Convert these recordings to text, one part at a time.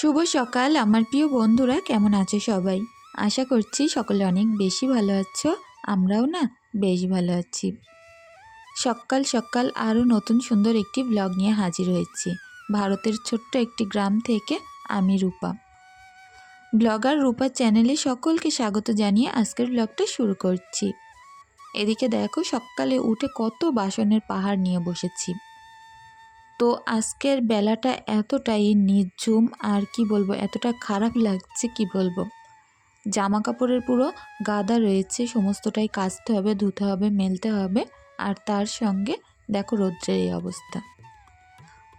শুভ সকাল, আমার প্রিয় বন্ধুরা, কেমন আছো সবাই? আশা করছি সকলে অনেক বেশি ভালো আছো, আমরাও না বেশ ভালো আছি। সকাল সকাল আরও নতুন সুন্দর একটি ব্লগ নিয়ে হাজির হয়েছি। ভারতের ছোট্ট একটি গ্রাম থেকে আমি রূপা। ব্লগার রূপা চ্যানেলে সকলকে স্বাগত জানিয়ে আজকের ব্লগটা শুরু করছি। এদিকে দেখো, সকালে উঠে কত বাসনের পাহাড় নিয়ে বসেছি। তো আজকের বেলাটা এতটাই নির্ঝুম আর কি বলব, এতটা খারাপ লাগছে কি বলব? জামা কাপড়ের পুরো গাদা রয়েছে, সমস্তটাই কাচতে হবে, ধুতে হবে, মেলতে হবে আর তার সঙ্গে দেখো রৌদ্রের এই অবস্থা।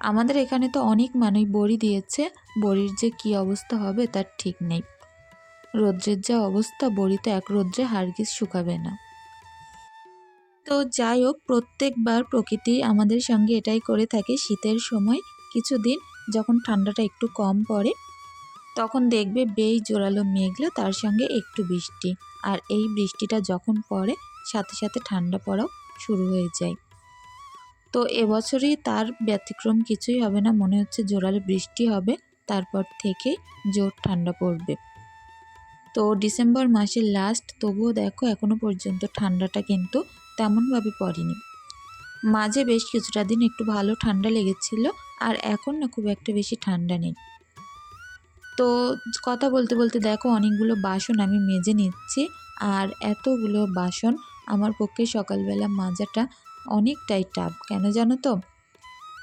আমাদের এখানে তো অনেক মানুষ বড়ি দিয়েছে, বড়ির যে কি অবস্থা হবে তার ঠিক নেই। রৌদ্রের যা অবস্থা, বড়ি তো এক রৌদ্রে হারগিজ শুকাবে না। তো যাই হোক, প্রত্যেকবার প্রকৃতি আমাদের সঙ্গে এটাই করে থাকে শীতের সময়। কিছুদিন যখন ঠান্ডাটা একটু কম পড়ে, তখন দেখবে বেশ জোরালো মেঘলা, তার সঙ্গে একটু বৃষ্টি। আর এই বৃষ্টিটা যখন পড়ে, সাথে সাথে ঠান্ডা পড়াও শুরু হয়ে যায়। তো এবছরই তার ব্যতিক্রম কিছুই হবে না, মনে হচ্ছে জোরালো বৃষ্টি হবে, তারপর থেকে জোর ঠান্ডা পড়বে। তো ডিসেম্বর মাসের লাস্ট তবুও দেখো এখনও পর্যন্ত ঠান্ডাটা কিন্তু তেমনভাবে পড়েনি। মাঝে বেশ কিছুটা দিন একটু ভালো ঠান্ডা লেগেছিল আর এখন না খুব একটা বেশি ঠান্ডা নেই। তো কথা বলতে বলতে দেখো অনেকগুলো বাসন আমি মেজে নিচ্ছি আর এতগুলো বাসন আমার পক্ষে সকালবেলা মাজাটা অনেকটাই টাফ। কেন জানো তো?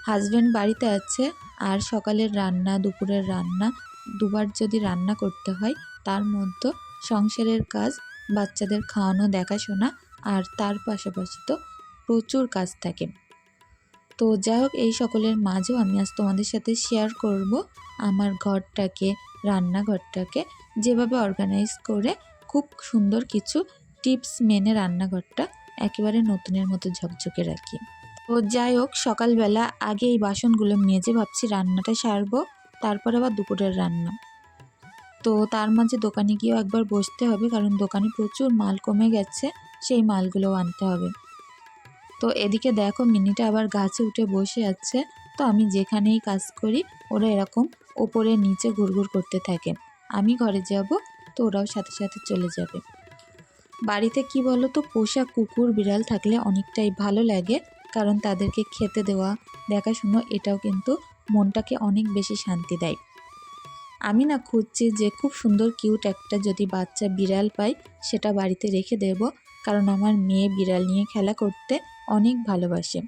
হাজব্যান্ড বাড়িতে আছে আর সকালের রান্না, দুপুরের রান্না, দুবার যদি রান্না করতে হয় তার মধ্যে সংসারের কাজ, বাচ্চাদের খাওয়ানো, দেখাশোনা আর তার পাশাপাশি তো প্রচুর কাজ থাকে। তো যাই হোক, এই সকলের মাঝেও আমি আজ তোমাদের সাথে শেয়ার করব আমার ঘরটাকে, রান্নাঘরটাকে, যেভাবে অর্গানাইজ করে খুব সুন্দর কিছু টিপস মেনে রান্নাঘরটা একেবারে নতুনের মতো ঝকঝকে রাখি। তো যাই হোক, সকালবেলা আগে এই বাসনগুলো মেজে ভাবছি রান্নাটা সারবো, তারপর আবার দুপুরের রান্না। তো তার মাঝে দোকানে গিয়েও একবার বসতে হবে, কারণ দোকানে প্রচুর মাল কমে গেছে। সেই মালগুলোও আনতে হবে। তো এদিকে দেখো মিনিটা আবার গাছে উঠে বসে আছে। তো আমি যেখানেই কাজ করি, ওরা এরকম ওপরে নিচে ঘুরঘুর করতে থাকে। আমি ঘরে যাব, তো ওরাও সাথে সাথে চলে যাবে। বাড়িতে কি বলো তো পোষা কুকুর বিড়াল থাকলে অনেকটাই ভালো লাগে, কারণ তাদেরকে খেতে দেওয়া, দেখাশুনো, এটাও কিন্তু মনটাকে অনেক বেশি শান্তি দেয়। আমি না খুঁজছি যে খুব সুন্দর কিউট একটা যদি বাচ্চা বিড়াল পাই, সেটা বাড়িতে রেখে দেব, কারণ আমার মেয়ে বিড়াল নিয়ে খেলা করতে অনেক ভালোবাসে।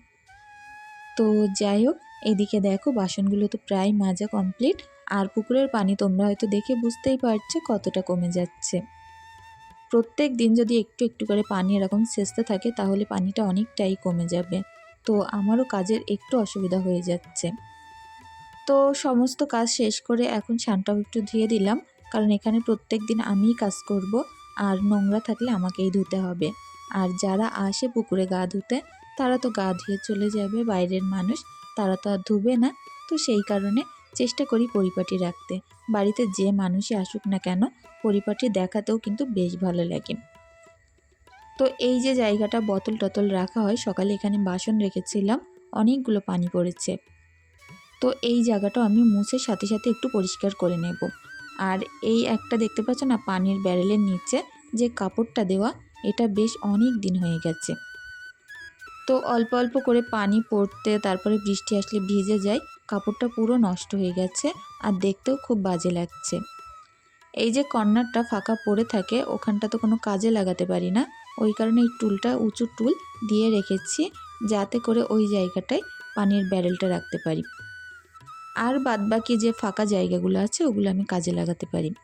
তো যাই হোক, এদিকে দেখো বাসনগুলো তো প্রায় মাজা কমপ্লিট, আর পুকুরের পানি তোমরা হয়তো দেখে বুঝতেই পারছ কতটা কমে যাচ্ছে। প্রত্যেক দিন যদি একটু একটু করে পানি এরকম সেচতে থাকে, তাহলে পানিটা অনেকটাই কমে যাবে। তো আমারও কাজের একটু অসুবিধা হয়ে যাচ্ছে। তো সমস্ত কাজ শেষ করে এখন ছানটাও একটু ধুয়ে দিলাম, কারণ এখানে প্রত্যেক দিন আমিই কাজ করব, আর নোংরা থাকলে আমাকেই ধুতে হবে। আর যারা আসে পুকুরে গা ধুতে, তারা তো গা ধুয়ে চলে যাবে বাইরের মানুষ, তারা তো আর ধুবে না। তো সেই কারণে চেষ্টা করি পরিপাটি রাখতে। বাড়িতে যে মানুষই আসুক না কেন, পরিপাটি দেখাতেও কিন্তু বেশ ভালো লাগে। তো এই যে জায়গাটা বোতল টতল রাখা হয়, সকালে এখানে বাসন রেখেছিলাম, অনেকগুলো পানি পড়েছে। তো এই জায়গাটাও আমি মুছে সাথে সাথে একটু পরিষ্কার করে নেব। আর এই একটা দেখতে পাচ্ছ না, পানির ব্যারেলের নিচে যে কাপড়টা দেওয়া, এটা বেশ অনেক দিন হয়ে গেছে। তো অল্প অল্প করে পানি পড়তে, তারপরে বৃষ্টি আসলে ভিজে যায়, কাপড়টা পুরো নষ্ট হয়ে গেছে আর দেখতেও খুব বাজে লাগছে। এই যে কর্নারটা ফাঁকা পড়ে থাকে, ওখানটা তো কোনো কাজে লাগাতে পারি না। ওই কারণে এই টুলটা উঁচু টুল দিয়ে রেখেছি, যাতে করে ওই জায়গাটায় পানির ব্যারেলটা রাখতে পারি। আর বাদবাকি যে ফাঁকা জায়গাগুলো আছে, ওগুলো আমি কাজে লাগাতে পারি।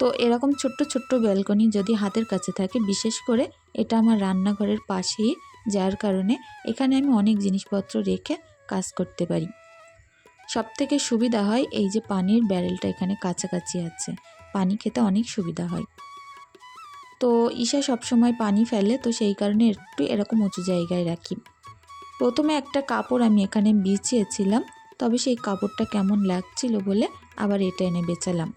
তো এরকম ছোট্ট ছোট্ট ব্যালকনি যদি হাতের কাছে থাকে, বিশেষ করে এটা আমার রান্নাঘরের পাশেই, যার কারণে এখানে আমি অনেক জিনিসপত্র রেখে কাজ করতে পারি। সব থেকে সুবিধা হয় এই যে পানির ব্যারেলটা এখানে কাছাকাছি আছে। পানি খেতে অনেক সুবিধা হয়। তো ঈশা সবসময় পানি ফেলে, তো সেই কারণে একটু এরকম উঁচু জায়গায় রাখি। প্রথমে একটা কাপড় আমি এখানে বিছিয়েছিলাম। তবে সেই কাপড়টা কেমন লাগছিল বলে আবার এটা এনে বেচালাম।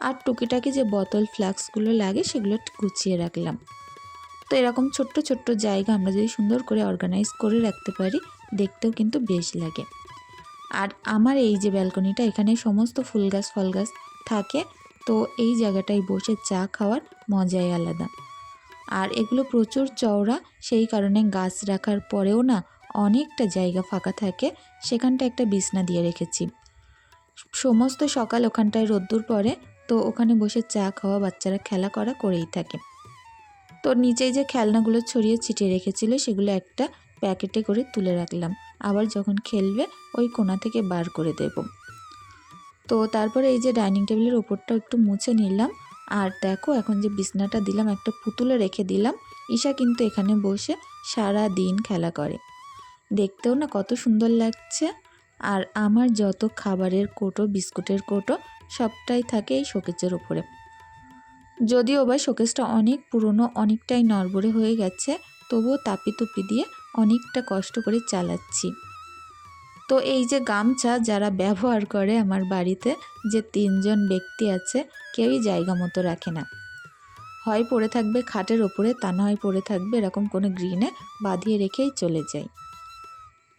আর টুকিটাকি যে বোতল ফ্লাক্সগুলো লাগে সেগুলো গুছিয়ে রাখলাম। তো এরকম ছোট্ট ছোট্ট জায়গা আমরা যদি সুন্দর করে অর্গানাইজ করে রাখতে পারি, দেখতেও কিন্তু বেশ লাগে। আর আমার এই যে ব্যালকনিটা, এখানে সমস্ত ফুল গাছ, ফল গাছ থাকে, তো এই জায়গাটায় বসে চা খাওয়ার মজাই আলাদা। আর এগুলো প্রচুর চওড়া, সেই কারণে গাছ রাখার পরেও না অনেকটা জায়গা ফাঁকা থাকে, সেখানটা একটা বিছনা দিয়ে রেখেছি। সমস্ত সকাল ওখানটায় রোদ্দুর পরে তো ওখানে বসে চা খাওয়া বাচ্চারা খেলা করা করেই থাকে। তো নিচেই যে খেলনাগুলো ছড়িয়ে ছিটিয়ে রেখেছিল, সেগুলো একটা প্যাকেটে করে তুলে রাখলাম। আবার যখন খেলবে, ওই কোনা থেকে বার করে দেব। তো তারপরে এই যে ডাইনিং টেবিলের ওপরটাও একটু মুছে নিলাম, আর দেখো এখন যে বিছনাটা দিলাম, একটা পুতুলে রেখে দিলাম, ঈশা কিন্তু এখানে বসে সারা দিন খেলা করে। দেখতেও না কত সুন্দর লাগছে। আর আমার যত খাবারের কোটো, বিস্কুটের কোটো, সবটাই থাকে এই শোকেজের ওপরে যদিও বা শোকেসটা অনেক পুরনো, অনেকটাই নড়বড়ে হয়ে গেছে, তবুও তাপি তুপি দিয়ে অনেকটা কষ্ট করে চালাচ্ছি। তো এই যে গামছা যারা ব্যবহার করে আমার বাড়িতে, যে তিনজন ব্যক্তি আছে, কেউই জায়গা মতো রাখে না। হয় পড়ে থাকবে খাটের ওপরে, তা না হয় পড়ে থাকবে এরকম কোনো গ্রিনে বাঁধিয়ে রেখেই চলে যায়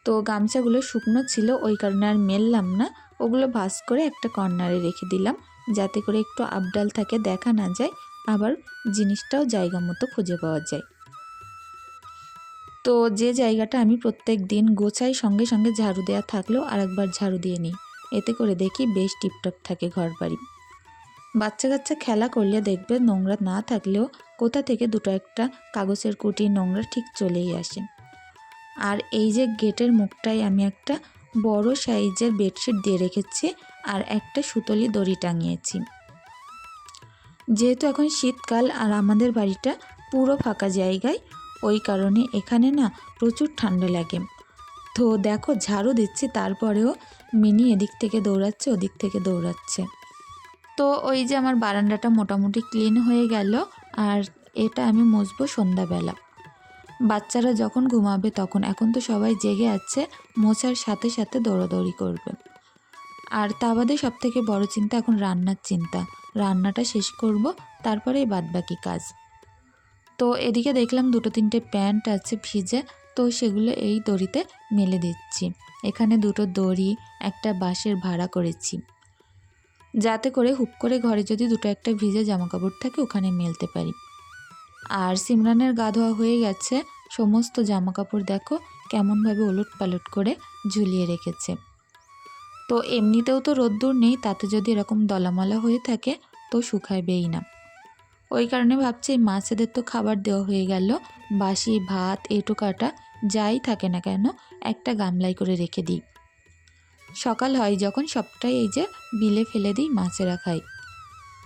তো গামছাগুলো শুকনো ছিল, ওই কারণে আর মেললাম না। ওগুলো ভাস করে একটা কর্নারে রেখে দিলাম, যাতে করে একটু আপডাল থাকে, দেখা না যায়। আবার জিনিসটাও জায়গা মতো খুঁজে পাওয়া যায়। তো যে জায়গাটা আমি প্রত্যেক দিন গোছাই, সঙ্গে সঙ্গে ঝাড়ু দেওয়া থাকলেও আরেকবার ঝাড়ু দিয়ে নিই। এতে করে দেখি বেশ টিপটপ থাকে ঘর বাড়ি বাচ্চা কাচ্চা খেলা করলে দেখবে নোংরা না থাকলেও কোথা থেকে দুটো একটা কাগজের কুটি নোংরা ঠিক চলেই আসে। আর এই যে গেটের মুখটায় আমি একটা বড় সাইজের বেডশিট দিয়ে রেখেছি আর একটা সুতলি দড়ি টাঙিয়েছি। যেহেতু এখন শীতকাল আর আমাদের বাড়িটা পুরো ফাঁকা জায়গায়, ওই কারণে এখানে না প্রচুর ঠান্ডা লাগে। তো দেখো, ঝাড়ু দিচ্ছি, তারপরেও মিনি এদিক থেকে দৌড়াচ্ছে, ওদিক থেকে দৌড়াচ্ছে। তো ওই যে আমার বারান্দাটা মোটামুটি ক্লিন হয়ে গেল, আর এটা আমি মুছবো সন্ধ্যাবেলা। বাচ্চারা যখন ঘুমাবে, তখন এখন তো সবাই জেগে আছে, মোছার সাথে সাথে দৌড়াদৌড়ি করবে। আর তা বাদে সব থেকে বড় চিন্তা এখন রান্নার চিন্তা। রান্নাটা শেষ করব তারপরে তারপরেই বাদবাকি কাজ। তো এদিকে দেখলাম দুটো তিনটে প্যান্ট আছে ভিজে, তো সেগুলো এই দড়িতে মেলে দিচ্ছি। এখানে দুটো দড়ি, একটা বাঁশের ভাড়া করেছি। যাতে করে হুপ করে ঘরে যদি দুটো একটা ভিজে জামা কাপড় থাকে, ওখানে মেলতে পারি। আর সিমরানের গা ধোয়া হয়ে গেছে। সমস্ত জামা কাপড় দেখো, কেমনভাবে ওলট পালট করে ঝুলিয়ে রেখেছে। তো এমনিতেও তো রোদ্দুর নেই, তাতে যদি এরকম দলামলা হয়ে থাকে, তো শুকাবেই না। ওই কারণে ভাবছি মাছেদের তো খাবার দেওয়া হয়ে গেল। বাসি, ভাত, এঁটো কাটা, যাই থাকে না কেন, একটা গামলাই করে রেখে দিই। সকাল হয় যখন সবটাই এই যে বিলে ফেলে দিই, মাছেরা খাই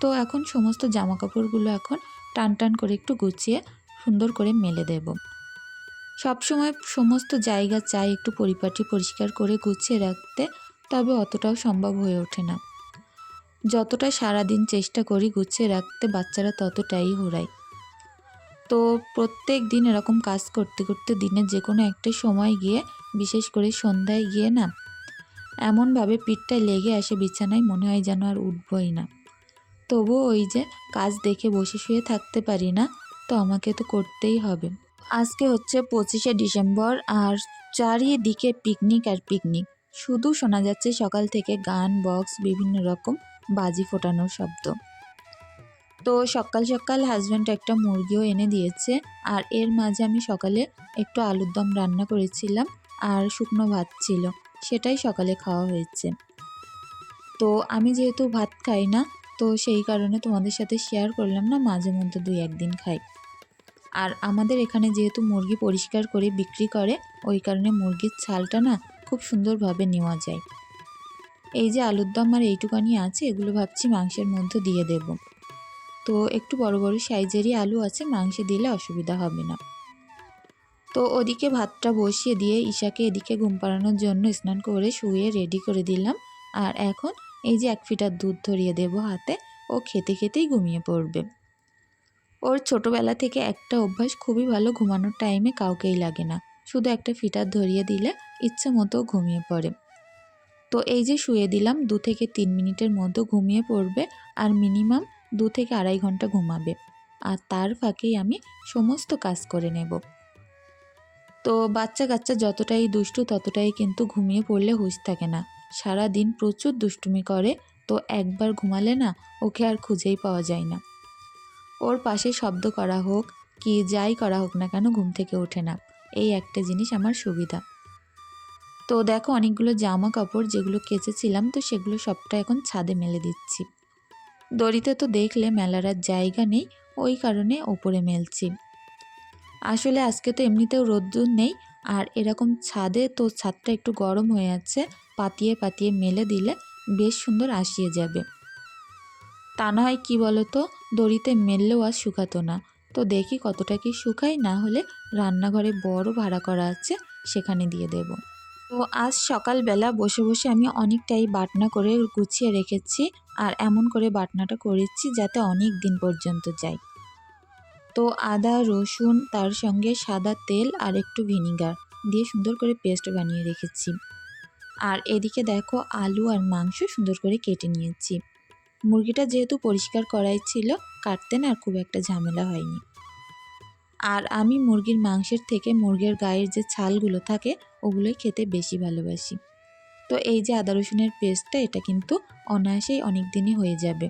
তো এখন সমস্ত জামা কাপড়গুলো এখন টান টান করে একটু গুছিয়ে সুন্দর করে মেলে দেব। সবসময় সমস্ত জায়গা চাই একটু পরিপাটি পরিষ্কার করে গুছিয়ে রাখতে, তবে অতটাও সম্ভব হয়ে ওঠে না। যতটা সারাদিন চেষ্টা করি গুছিয়ে রাখতে, বাচ্চারা ততটাই হোরায় তো প্রত্যেক দিন এরকম কাজ করতে করতে দিনের যে কোনো একটা সময় গিয়ে, বিশেষ করে সন্ধ্যায় গিয়ে না, এমনভাবে পিঠটায় লেগে আসে বিছানায়, মনে হয় যেন আর উঠবই না। তবুও ওই যে কাজ দেখে বসে শুয়ে থাকতে পারি না, তো আমাকে তো করতেই হবে। আজকে হচ্ছে পঁচিশে ডিসেম্বর আর চারিদিকে পিকনিক আর পিকনিক। শুধু শোনা যাচ্ছে সকাল থেকে গান, বক্স, বিভিন্ন রকম বাজি ফোটানোর শব্দ। তো সকাল সকাল হাজব্যান্ড একটা মুরগিও এনে দিয়েছে আর এর মাঝে আমি সকালে একটু আলুর দম রান্না করেছিলাম আর শুকনো ভাত ছিল, সেটাই সকালে খাওয়া হয়েছে। তো আমি যেহেতু ভাত খাই না তো সেই কারণে তোমাদের সাথে শেয়ার করলাম না, মাঝে মধ্যে দুই একদিন খাই। আর আমাদের এখানে যেহেতু মুরগি পরিষ্কার করে বিক্রি করে, ওই কারণে মুরগির ছালটা না খুব সুন্দরভাবে নেওয়া যায়। এই যে আলুর দম আর এইটুকানি আছে, এগুলো ভাবছি মাংসের মধ্যে দিয়ে দেব। তো একটু বড় বড় সাইজেরই আলু আছে, মাংসে দিলে অসুবিধা হবে না। তো ওদিকে ভাতটা বসিয়ে দিয়ে ঈশাকে এদিকে ঘুম পাড়ানোর জন্য স্নান করে শুয়ে রেডি করে দিলাম। আর এখন এই যে এক ফিটার দুধ ধরিয়ে দেব হাতে, ও খেতে খেতেই ঘুমিয়ে পড়বে। ওর ছোটোবেলা থেকে একটা অভ্যাস খুবই ভালো ঘুমানোর টাইমে কাউকেই লাগে না। শুধু একটা ফিটার ধরিয়ে দিলে ইচ্ছে মতো ঘুমিয়ে পড়ে। তো এই যে শুয়ে দিলাম, দু থেকে তিন মিনিটের মধ্যে ঘুমিয়ে পড়বে আর মিনিমাম দু থেকে আড়াই ঘণ্টা ঘুমাবে। আর তার ফাঁকেই আমি সমস্ত কাজ করে নেব। তো বাচ্চা কাচ্চা যতটাই দুষ্টু ততটাই কিন্তু ঘুমিয়ে পড়লে হুঁশ থাকে না। সারা দিন প্রচুর দুষ্টুমি করে, তো একবার ঘুমালে না ওকে আর খুঁজেই পাওয়া যায় না। ওর পাশে শব্দ করা হোক, কি যাই করা হোক না কেন ঘুম থেকে ওঠে না। এই একটা জিনিস আমার সুবিধা। তো দেখো অনেকগুলো জামা কাপড় যেগুলো কেচেছিলাম, তো সেগুলো সবটা এখন ছাদে মেলে দিচ্ছি। দড়িতে তো দেখলে মেলার আর জায়গা নেই, ওই কারণে ওপরে মেলছি। আসলে আজকে তো এমনিতেও রোদ্দুর নেই আর এরকম ছাদে তো ছাদটা একটু গরম হয়ে আছে, পাতিয়ে পাতিয়ে মেলে দিলে বেশ সুন্দর আসিয়ে যাবে। তা না হয় কী বলো তো দড়িতে মেললেও আর শুকাতো না। তো দেখি কতটা কি শুকাই না হলে রান্নাঘরে বড় ভাড়া করা আছে, সেখানে দিয়ে দেব। তো আজ সকালবেলা বসে বসে আমি অনেকটাই বাটনা করে গুছিয়ে রেখেছি, আর এমন করে বাটনাটা করেছি যাতে অনেক দিন পর্যন্ত যায়। তো আদা, রসুন, তার সঙ্গে সাদা তেল আর একটু ভিনিগার দিয়ে সুন্দর করে পেস্ট বানিয়ে রেখেছি। আর এদিকে দেখো আলু আর মাংস সুন্দর করে কেটে নিয়েছি। মুরগিটা যেহেতু পরিষ্কার করাই ছিল, কাটতে না আর খুব একটা ঝামেলা হয়নি। আর আমি মুরগির মাংসের থেকে মুরগির গায়ের যে ছালগুলো থাকে, ওগুলোই খেতে বেশি ভালোবাসি। তো এই যে আদা, রসুনের পেস্টটা, এটা কিন্তু অনায়াসেই অনেক দিনই হয়ে যাবে।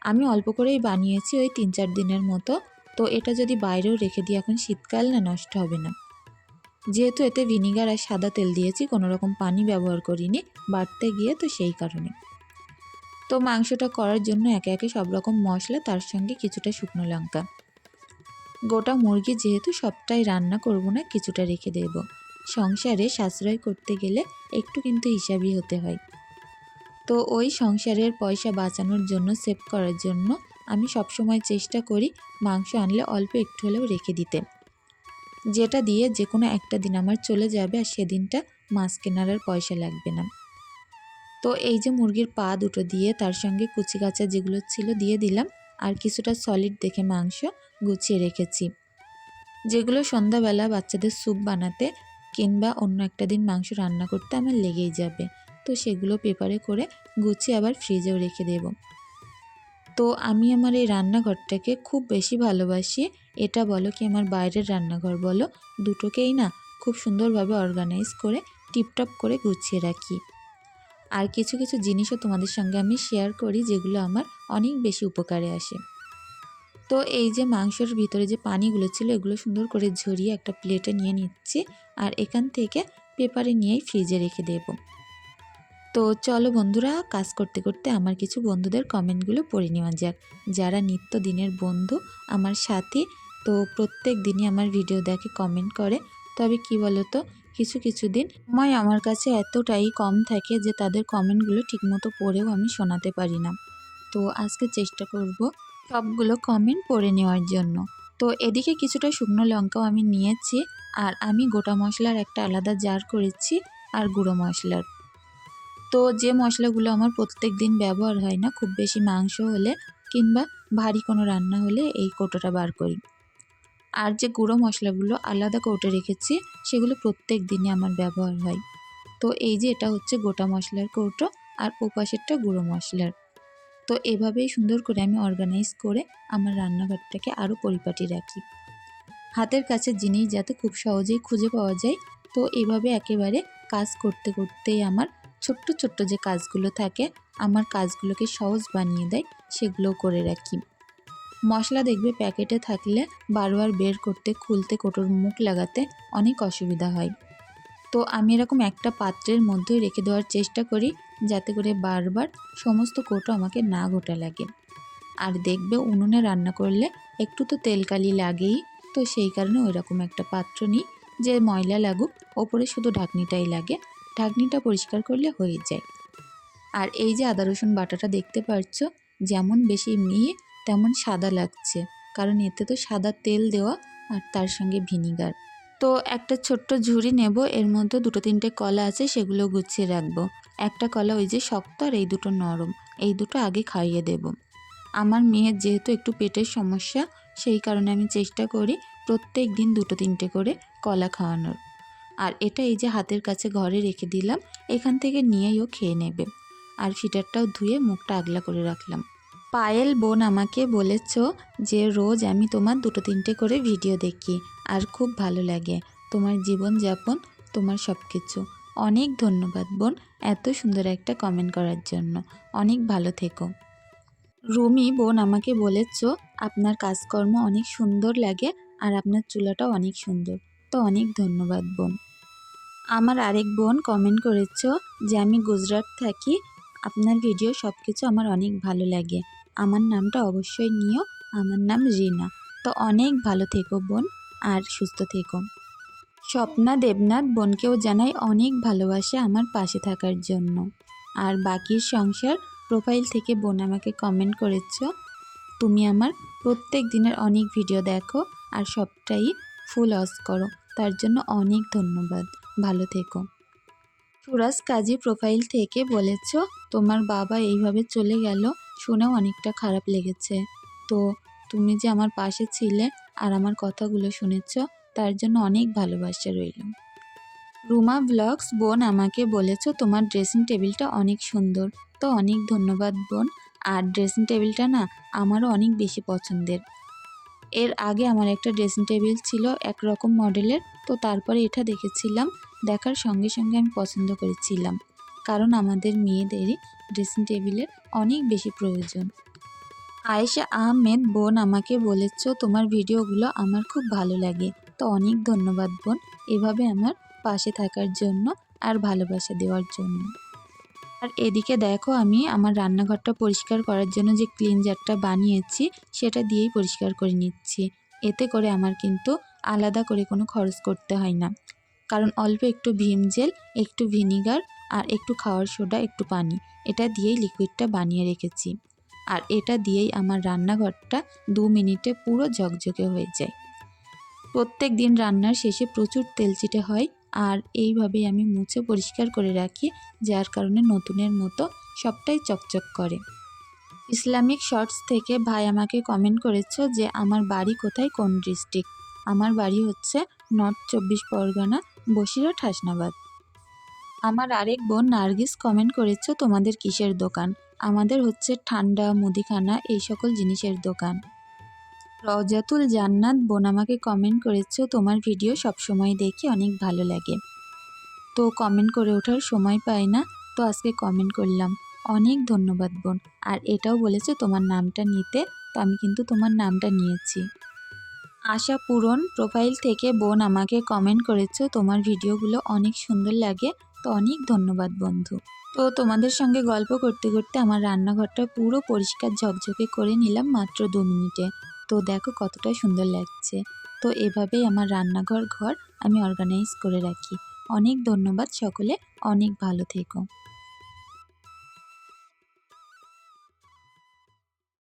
আমি অল্প করেই বানিয়েছি ওই তিন চার দিনের মতো। তো এটা যদি বাইরেও রেখে দিই, এখন শীতকাল না, নষ্ট হবে না। যেহেতু এতে ভিনিগার আর সাদা তেল দিয়েছি, কোনো রকম পানি ব্যবহার করিনি, বাড়তে গিয়ে তো সেই কারণে। তো মাংসটা করার জন্য একে একে সব রকম মশলা, তার সঙ্গে কিছুটা শুকনো লঙ্কা। গোটা মুরগি যেহেতু সবটাই রান্না করব না, কিছুটা রেখে দেব। সংসারে সাশ্রয় করতে গেলে একটু কিন্তু হিসাবই হতে হয়। তো ওই সংসারের পয়সা বাঁচানোর জন্য, সেভ করার জন্য আমি সবসময় চেষ্টা করি মাংস আনলে অল্প একটু হলেও রেখে দিতে। যেটা দিয়ে যে কোনো একটা দিন আমার চলে যাবে আর সেদিনটা মাছ কেনার আর পয়সা লাগবে না। তো এই যে মুরগির পা দুটো দিয়ে তার সঙ্গে কুচি কাঁচা যেগুলো ছিল দিয়ে দিলাম আর কিছুটা সলিড দেখে মাংস গুছিয়ে রেখেছি। যেগুলো সন্ধ্যাবেলা বাচ্চাদের স্যুপ বানাতে কিংবা অন্য একটা দিন মাংস রান্না করতে আমার লেগেই যাবে। তো সেগুলো পেপারে করে গুছিয়ে আবার ফ্রিজেও রেখে দেব। তো আমি আমার এই রান্নাঘরটাকে খুব বেশি ভালোবাসি। এটা বলো কি আমার বাইরের রান্নাঘর বলো? দুটোকেই না খুব সুন্দরভাবে অর্গানাইজ করে টিপটপ করে গুছিয়ে রাখি। আর কিছু কিছু জিনিসও তোমাদের সঙ্গে আমি শেয়ার করি যেগুলো আমার অনেক বেশি উপকারে আসে। তো এই যে মাংসের ভিতরে যে পানিগুলো ছিল এগুলো সুন্দর করে ঝরিয়ে একটা প্লেটে নিয়ে নিচ্ছি। আর এখান থেকে পেপারে নিয়েই ফ্রিজে রেখে দেব। তো চলো বন্ধুরা, কাজ করতে করতে আমার কিছু বন্ধুদের কমেন্টগুলো পড়ে নেওয়া যাক। যারা নিত্য দিনের বন্ধু আমার সাথে, তো প্রত্যেক দিনই আমার ভিডিও দেখে কমেন্ট করে। তবে কি বলো তো কিছু কিছু দিন সময় আমার কাছে এতটাই কম থাকে যে তাদের কমেন্টগুলো ঠিকমতো পড়েও আমি শোনাতে পারি না। তো আজকে চেষ্টা করব সবগুলো কমেন্ট পড়ে নেওয়ার জন্য। তো এদিকে কিছুটা শুকনো লঙ্কাও আমি নিয়েছি, আর আমি গোটা মশলার একটা আলাদা জার করেছি, আর গুঁড়ো মশলার। তো যে মশলাগুলো আমার প্রত্যেক দিন ব্যবহার হয় না, খুব বেশি মাংস হলে কিংবা ভারী কোনো রান্না হলে এই কোটোটা বার করি। আর যে গুঁড়ো মশলাগুলো আলাদা কৌটে রেখেছি, সেগুলো প্রত্যেক দিনই আমার ব্যবহার হয়। তো এই যে এটা হচ্ছে গোটা মশলার কৌটো আর ওপাশেরটা গুঁড়ো মশলার। তো এভাবেই সুন্দর করে আমি অর্গানাইজ করে আমার রান্নাঘরটাকে আরও পরিপাটি রাখি। হাতের কাছে জিনিস যাতে খুব সহজেই খুঁজে পাওয়া যায়, তো এভাবে একেবারে কাজ করতে করতেই আমার ছোট্ট ছোট্ট যে কাজগুলো থাকে, আমার কাজগুলোকে সহজ বানিয়ে দেয়, সেগুলোও করে রাখি। মশলা দেখবে প্যাকেটে থাকলে বারবার বের করতে, খুলতে, কোটোর মুখ লাগাতে অনেক অসুবিধা হয়। তো আমি এরকম একটা পাত্রের মধ্যেই রেখে দেওয়ার চেষ্টা করি, যাতে করে বারবার সমস্ত কোটো আমাকে না গোটা লাগে। আর দেখবে উনুনে রান্না করলে একটু তো তেলকালি লাগেই, তো সেই কারণে ওই রকম একটা পাত্র নিই, যে ময়লা লাগুক, ওপরে শুধু ঢাকনিটাই লাগে ঢাকনিটা পরিষ্কার করলে হয়ে যায়। আর এই যে আদা রসুন বাটাটা দেখতে পাচ্ছ, যেমন বেশি মিহি, তেমন সাদা লাগছে। কারণ এতে তো সাদা তেল দেওয়া আর তার সঙ্গে ভিনিগার। তো একটা ছোট্ট ঝুড়ি নেব, এর মধ্যে দুটো তিনটে কলা আছে, সেগুলো গুছিয়ে রাখব। একটা কলা ওই যে শক্ত আর এই দুটো নরম, এই দুটো আগে খাইয়ে দেব। আমার মেয়ের যেহেতু একটু পেটের সমস্যা, সেই কারণে আমি চেষ্টা করি প্রত্যেক দিন দুটো তিনটে করে কলা খাওয়ানোর। আর এটা এই যে হাতের কাছে ঘরে রেখে দিলাম, এখান থেকে নিয়েই ও খেয়ে নেবে। আর ফিটারটাও ধুয়ে মুখটা আগলা করে রাখলাম। পায়েল বোন আমাকে বলেছ যে রোজ আমি তোমার দুটো তিনটে করে ভিডিও দেখি, আর খুব ভালো লাগে। তোমার জীবনযাপন, তোমার সব কিছু অনেক ধন্যবাদ বোন এত সুন্দর একটা কমেন্ট করার জন্য। অনেক ভালো থেকো। রুমি বোন আমাকে বলেছ, আপনার কাজকর্ম অনেক সুন্দর লাগে, আর আপনার চুলাটাও অনেক সুন্দর। অনেক ধন্যবাদ, বোন। আমার আরেক বোন কমেন্ট করেছ যে, আমি গুজরাট থাকি। আপনার ভিডিও সব কিছু আমার অনেক ভালো লাগে। আমার নামটা অবশ্যই নিও। আমার নাম রিনা। তো অনেক ভালো থেকো, বোন, আর সুস্থ থেকো। স্বপ্না দেবনাথ বোনকেও জানাই অনেক ভালোবাসে আমার পাশে থাকার জন্য। আর বাকির সংসার প্রোফাইল থেকে বোন আমাকে কমেন্ট করেছ, তুমি আমার প্রত্যেক দিনের অনেক ভিডিও দেখো আর সবটাই ফুল অস করো। তার জন্য অনেক ধন্যবাদ। ভালো থেকো। সুরাজ কাজী প্রোফাইল থেকে বলেছ, তোমার বাবা এইভাবে চলে গেল শুনেও অনেকটা খারাপ লেগেছে। তো তুমি যে আমার পাশে ছিলে আর আমার কথাগুলো শুনেছ, তার জন্য অনেক ভালোবাসা রইল। রুমা ব্লগস বোন আমাকে বলেছ, তোমার ড্রেসিং টেবিলটা অনেক সুন্দর। তো অনেক ধন্যবাদ বোন। আর ড্রেসিং টেবিলটা না, আমারও অনেক বেশি পছন্দের। এর আগে আমার একটা ড্রেসিং টেবিল ছিল একরকম মডেলের, তো তারপরে এটা দেখেছিলাম। দেখার সঙ্গে সঙ্গে আমি পছন্দ করেছিলাম, কারণ আমাদের মেয়েদেরই ড্রেসিং টেবিলের অনেক বেশি প্রয়োজন। আয়েশা আহমেদ বোন আমাকে বলেছ, তোমার ভিডিওগুলো আমার খুব ভালো লাগে, তো অনেক ধন্যবাদ বোন, এভাবে আমার পাশে থাকার জন্য আর ভালোবাসা দেওয়ার জন্য। আর এদিকে দেখো আমি আমার রান্নাঘরটা পরিষ্কার করার জন্য যে ক্লিনজারটা বানিয়েছি, সেটা দিয়েই পরিষ্কার করে নিচ্ছি। এতে করে আমার কিন্তু আলাদা করে কোনো খরচ করতে হয় না। কারণ অল্প একটু ভিম জেল, একটু ভিনিগার আর একটু খাওয়ার সোডা, একটু পানি, এটা দিয়েই লিকুইডটা বানিয়ে রেখেছি। আর এটা দিয়েই আমার রান্নাঘরটা দু মিনিটে পুরো ঝকঝকে হয়ে যায়। প্রত্যেক দিন রান্নার শেষে প্রচুর তেল তেলচিটে হয় আর এইভাবেই আমি মুছে পরিষ্কার করে রাখি, যার কারণে নতুনের মতো সবটাই চকচক করে। ইসলামিক শর্টস থেকে ভাই আমাকে কমেন্ট করেছ যে, আমার বাড়ি কোথায়? কোন ডিস্ট্রিক্ট? আমার বাড়ি হচ্ছে নর্থ চব্বিশ পরগনা, বসিরহাট, হাসনাবাদ। আমার আরেক বোন নার্গিস কমেন্ট করেছ, তোমাদের কিসের দোকান? আমাদের হচ্ছে ঠান্ডা, মুদিখানা, এই সকল জিনিসের দোকান। রজাতুল জান্নাত বোন আমাকে কমেন্ট করেছ, তোমার ভিডিও সবসময় দেখি, অনেক ভালো লাগে। তো কমেন্ট করে ওঠার সময় পাই না, তো আজকে কমেন্ট করলাম। অনেক ধন্যবাদ বোন। আর এটাও বলেছে তোমার নামটা নিতে, তো আমি কিন্তু তোমার নামটা নিয়েছি। আশা পূরণ প্রোফাইল থেকে বোন আমাকে কমেন্ট করেছ, তোমার ভিডিওগুলো অনেক সুন্দর লাগে। তো অনেক ধন্যবাদ বন্ধু। তো তোমাদের সঙ্গে গল্প করতে করতে আমার রান্নাঘরটা পুরো পরিষ্কার ঝকঝকে করে নিলাম মাত্র দু মিনিটে। তো দেখো কতটা সুন্দর লাগছে। তো এভাবেই আমার রান্নাঘর, ঘর আমি অর্গানাইজ করে রাখি। অনেক ধন্যবাদ সকলে, অনেক ভালো থেকো।